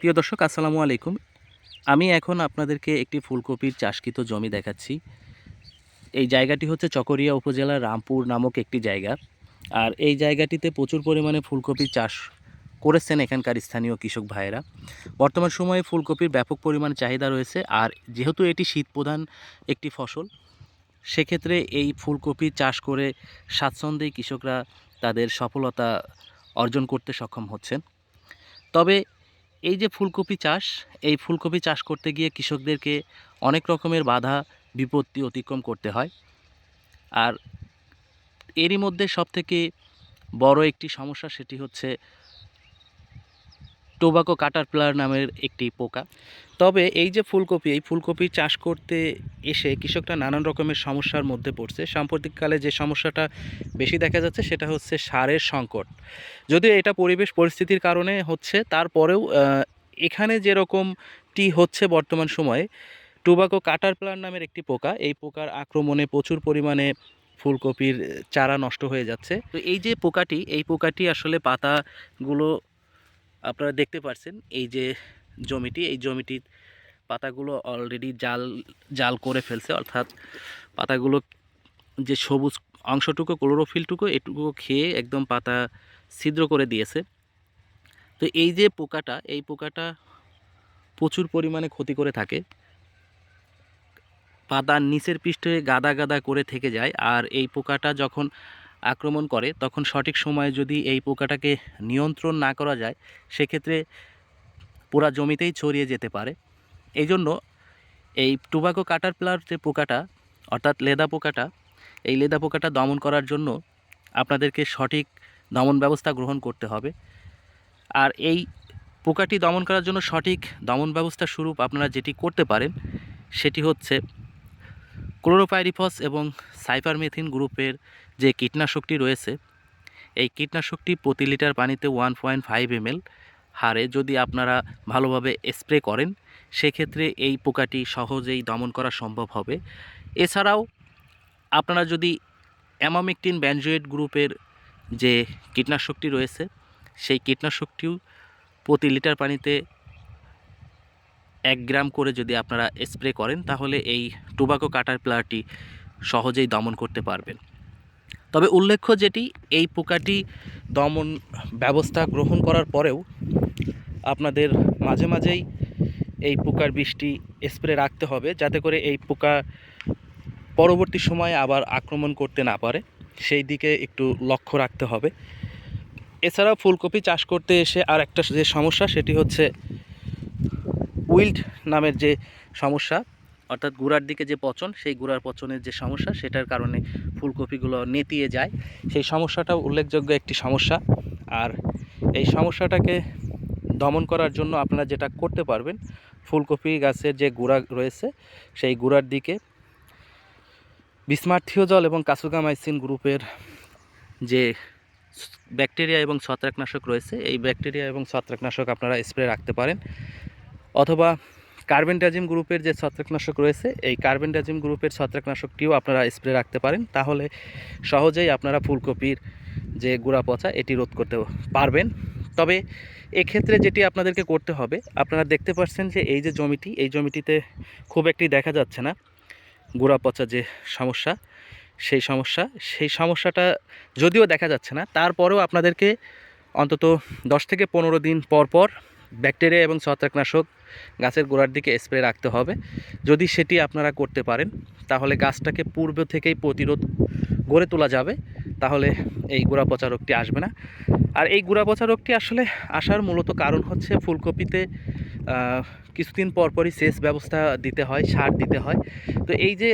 প্রিয় দর্শক, আসসালামু আলাইকুম। আমি এখন আপনাদেরকে একটি ফুলকপির চাষকৃত জমি দেখাচ্ছি। এই জায়গাটি হচ্ছে চকরিয়া উপজেলার রামপুর নামক একটি জায়গা। আর এই জায়গাটিতে প্রচুর পরিমাণে ফুলকপির চাষ করেছেন এখানকার স্থানীয় কৃষক ভাইয়েরা। বর্তমান সময়ে ফুলকপির ব্যাপক পরিমাণ চাহিদা রয়েছে। আর যেহেতু এটি শীত প্রধান একটি ফসল, সেক্ষেত্রে এই ফুলকপি চাষ করে স্বাচ্ছন্দ্যেই কৃষকরা তাদের সফলতা অর্জন করতে সক্ষম হচ্ছেন। তবে এই যে ফুলকপি চাষ, এই ফুলকপি চাষ করতে গিয়ে কৃষকদেরকে অনেক রকমের বাধা, বিপত্তি অতিক্রম করতে হয়। আর এরই মধ্যে সবথেকে বড় একটি সমস্যা সেটি হচ্ছে টোবাকো কাটার প্লার নামের একটি পোকা। তবে এই যে ফুলকপি, এই ফুলকপি চাষ করতে এসে কৃষকরা নানান রকমের সমস্যার মধ্যে পড়ছে। সাম্প্রতিককালে যে সমস্যাটা বেশি দেখা যাচ্ছে সেটা হচ্ছে সারের সংকট। যদিও এটা পরিবেশ পরিস্থিতির কারণে হচ্ছে, তারপরেও এখানে যেরকমটি হচ্ছে বর্তমান সময়ে, টোবাকো কাটার প্লার নামের একটি পোকা। এই পোকার আক্রমণে প্রচুর পরিমাণে ফুলকপির চারা নষ্ট হয়ে যাচ্ছে। তো এই যে পোকাটি, এই পোকাটি আসলে পাতাগুলো আপনারা দেখতে পাচ্ছেন এই যে জমিটি, এই জমিটির পাতাগুলো অলরেডি জাল জাল করে ফেলছে। অর্থাৎ পাতাগুলো যে সবুজ অংশটুকু ক্লোরোফিলটুকু এটুকু খেয়ে একদম পাতা ছিদ্র করে দিয়েছে। তো এই যে পোকাটা, এই পোকাটা প্রচুর পরিমাণে ক্ষতি করে থাকে। পাতার নিচের পৃষ্ঠে গাদা গাদা করে থেকে যায়। আর এই পোকাটা যখন আক্রমণ করে, তখন সঠিক সময়ে যদি এই পোকাটাকে নিয়ন্ত্রণ না করা যায়, সেক্ষেত্রে পুরা জমিতেই ছড়িয়ে যেতে পারে। এই জন্য এই টুবাকো কাটার প্লার যে পোকাটা, অর্থাৎ লেদা পোকাটা, এই লেদা পোকাটা দমন করার জন্য আপনাদেরকে সঠিক দমন ব্যবস্থা গ্রহণ করতে হবে। আর এই পোকাটি দমন করার জন্য সঠিক দমন ব্যবস্থা স্বরূপ আপনারা যেটি করতে পারেন, সেটি হচ্ছে ক্লোরোপাইরিফস এবং সাইপারমেথিন গ্রুপের যে কীটনাশকটি রয়েছে, এই কীটনাশকটি প্রতি লিটার পানিতে ওয়ান পয়েন্ট ফাইভ এমএল হারে যদি আপনারা ভালোভাবে স্প্রে করেন, সেক্ষেত্রে এই পোকাটি সহজেই দমন করা সম্ভব হবে। এছাড়াও আপনারা যদি অ্যামামিকটিন ব্যানজয়েড গ্রুপের যে কীটনাশকটি রয়েছে, সেই কীটনাশকটিও প্রতি লিটার পানিতে এক গ্রাম করে যদি আপনারা স্প্রে করেন, তাহলে এই টোবাকো কাটার প্লারটি সহজেই দমন করতে পারবেন। তবে উল্লেখ্য যেটি, এই পোকাটি দমন ব্যবস্থা গ্রহণ করার পরেও আপনাদের মাঝে মাঝেই এই পোকার বৃষ্টি স্প্রে রাখতে হবে যাতে করে এই পোকা পরবর্তী সময়ে আবার আক্রমণ করতে না পারে। সেই দিকে একটু লক্ষ্য রাখতে হবে। এছাড়াও ফুলকপি চাষ করতে এসে আর একটা যে সমস্যা, সেটি হচ্ছে উইল্ড নামের যে সমস্যা অর্থাৎ গুড়ার দিকে যে পচন, সেই গুড়ার পচনের যে সমস্যা, সেটার কারণে ফুলকপিগুলো নেতিয়ে যায়। সেই সমস্যাটাও উল্লেখযোগ্য একটি সমস্যা। আর এই সমস্যাটাকে দমন করার জন্য আপনারা যেটা করতে পারবেন, ফুলকপি গাছের যে গুড়া রয়েছে, সেই গুড়ার দিকে বিস্মার্থীয় বিসমার্থিওজল এবং কাসুগামাইসিন গ্রুপের যে ব্যাকটেরিয়া এবং ছত্রাকনাশক রয়েছে, এই ব্যাকটেরিয়া এবং ছত্রাকনাশক আপনারা স্প্রে রাখতে পারেন। অথবা কার্বেন্টাজিম গ্রুপের যে ছত্রাকনাশক রয়েছে, এই কার্বেন্টাজিম গ্রুপের ছত্রাকনাশকটিও আপনারা স্প্রে রাখতে পারেন। তাহলে সহজেই আপনারা ফুলকপির যে গুঁড়া পচা, এটি রোধ করতে পারবেন। তবে এক্ষেত্রে যেটি আপনাদেরকে করতে হবে, আপনারা দেখতে পাচ্ছেন যে এই যে জমিটি, এই জমিটিতে খুব একটি দেখা যাচ্ছে না গুঁড়া পচা যে সমস্যা, সেই সমস্যা। সেই সমস্যাটা যদিও দেখা যাচ্ছে না, তারপরেও আপনাদেরকে অন্তত দশ থেকে পনেরো দিন পর পর ব্যাকটেরিয়া এবং ছত্রাকনাশক গাছের গোড়ার দিকে স্প্রে রাখতে হবে। যদি সেটি আপনারা করতে পারেন, তাহলে গাছটাকে পূর্ব থেকেই প্রতিরোধ গড়ে তোলা যাবে। তাহলে এই গোড়া পচা রোগটি আসবে না। আর এই গোড়া পচা রোগটি আসলে আসার মূলত কারণ হচ্ছে ফুলকপিতে কিছুদিন পরপরই সেচ ব্যবস্থা দিতে হয়, সার দিতে হয়। তো এই যে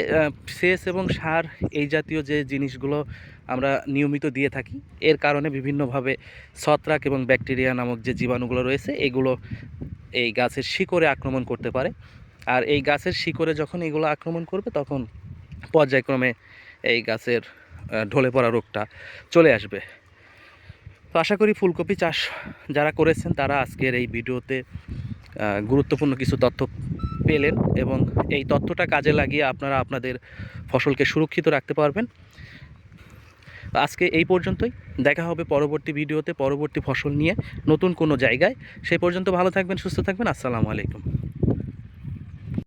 সেচ এবং সার এই জাতীয় যে জিনিসগুলো আমরা নিয়মিত দিয়ে থাকি, এর কারণে বিভিন্নভাবে ছত্রাক এবং ব্যাকটেরিয়া নামক যে জীবাণুগুলো রয়েছে, এগুলো এই গাছের শিকড়ে আক্রমণ করতে পারে। আর এই গাছের শিকড়ে যখন এগুলো আক্রমণ করবে, তখন পর্যায়ক্রমে এই গাছের ঢলে পড়া রোগটা চলে আসবে। তো আশা করি ফুলকপি চাষ যারা করেছেন, তারা আজকের এই ভিডিওতে গুরুত্বপূর্ণ কিছু তথ্য পেলেন এবং এই তথ্যটা কাজে লাগিয়ে আপনারা আপনাদের ফসলকে সুরক্ষিত রাখতে পারবেন। আজকে এই পর্যন্তই। দেখা হবে পরবর্তী ভিডিওতে পরবর্তী ফসল নিয়ে নতুন কোনো জায়গায়। সেই পর্যন্ত ভালো থাকবেন, সুস্থ থাকবেন। আসসালামু আলাইকুম।